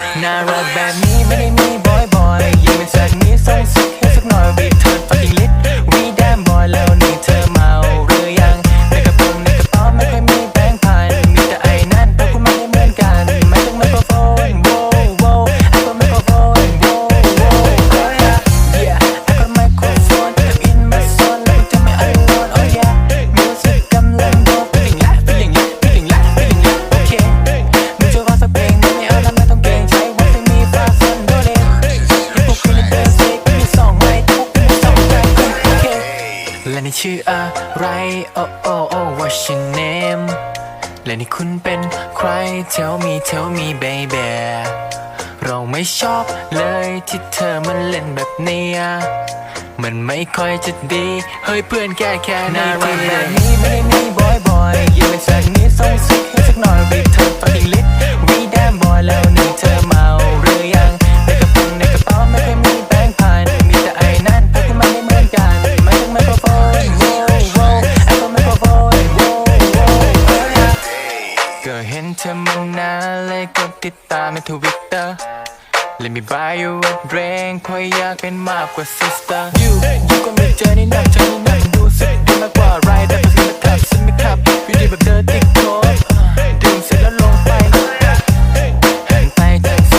Now rub that me, me, me, boy, boy. และอนี่ชื่ออะไร โอ้โอ้โอ้ what's your name และนี่คุณเป็นใคร tell me tell me baby เราไม่ชอบเลยที่เธอมันเล่นแบบเนี้ยมันไม่ค่อยจะดี เฮ้ยเพื่อนแกแค่น่ารักนี้ เธอมองหน้าเลยกดติดตามในทวิตเตอร์ Let me buy you a drink เพรอยากเป็นมากกว่า sister You อยู่ก็ไม่เจอในี่นักเธอนี่